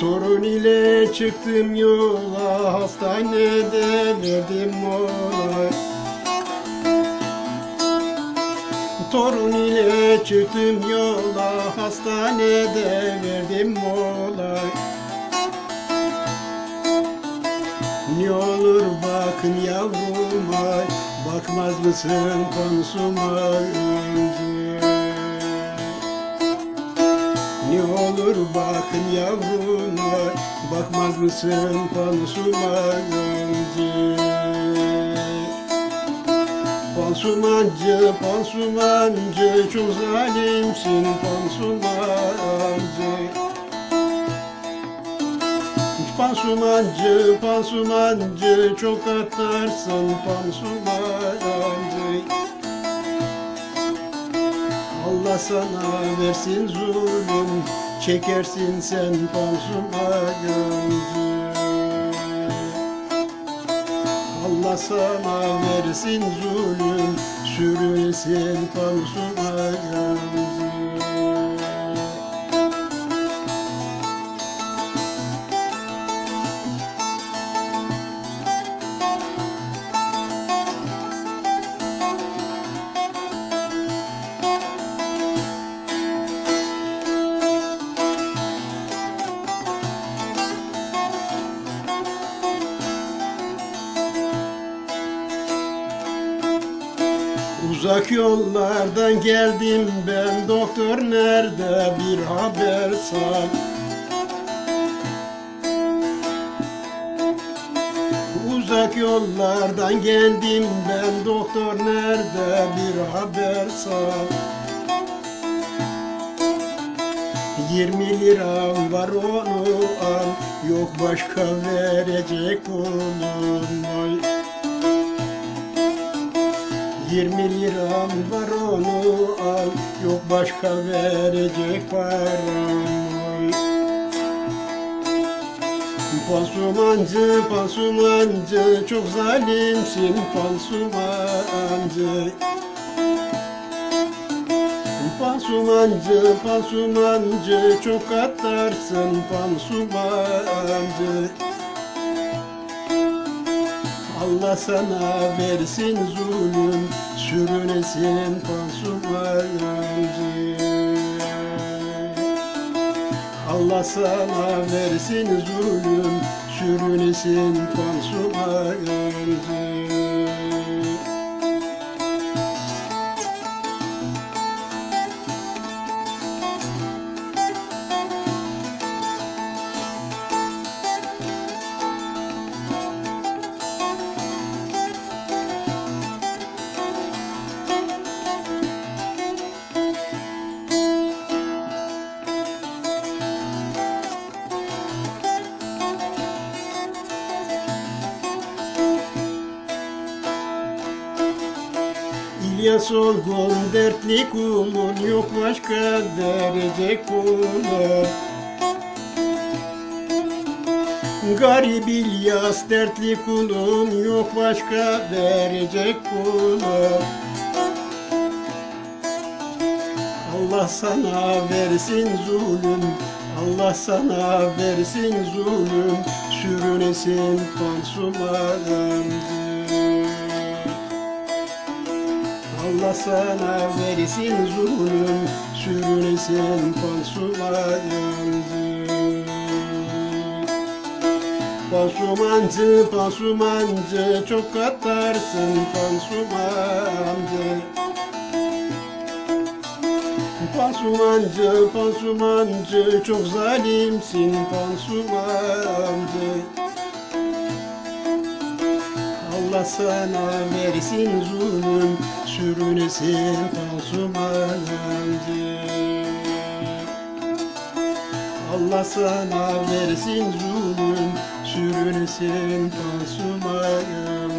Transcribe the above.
Torun ile çıktım yola hastanede verdim mola Torun ile çıktım yola hastanede verdim mola Ne olur bakın yavruma bakmaz mısın konsuma ne olur bakın yavruna Bakmaz mısın pansuma önce? Pansumancı, pansumancı Çok zalimsin pansumancı. Pansumancı, pansumancı Çok atarsın pansumancı Allah sana versin zulüm Çekersin sen pansuma gözü. Allah sana versin zulüm Sürülesin pansuma gözü Uzak yollardan geldim ben doktor nerede? Bir haber sal Uzak yollardan geldim ben doktor nerede? Bir haber sal 20 liram var onu al Yok başka verecek bulun 20 liram var onu al. Yok başka verecek param. Pansumancı, pansumancı Çok zalimsin pansumancı. Pansumancı, pansumancı Çok atarsın pansumancı Allah sana versin zulüm Sürünesin pansumancı Allah sana versin zulüm Sürünesin pansumancı İlyas olgun dertli kulun yok başka verecek kulun Garip İlyas dertli kulun yok başka verecek kulun Allah sana versin zulüm Allah sana versin zulüm. Sürünesin pansumanım Allah sana versin zulüm Sürünesin pansumanım Pansumancı, pansumancı Çok katarsın pansumancı. Pansumancı, pansumancı Çok zalimsin pansumancı sana versin zulüm Sürünesin pansumancı Allah sana versin zulüm Sürünesin pansumancı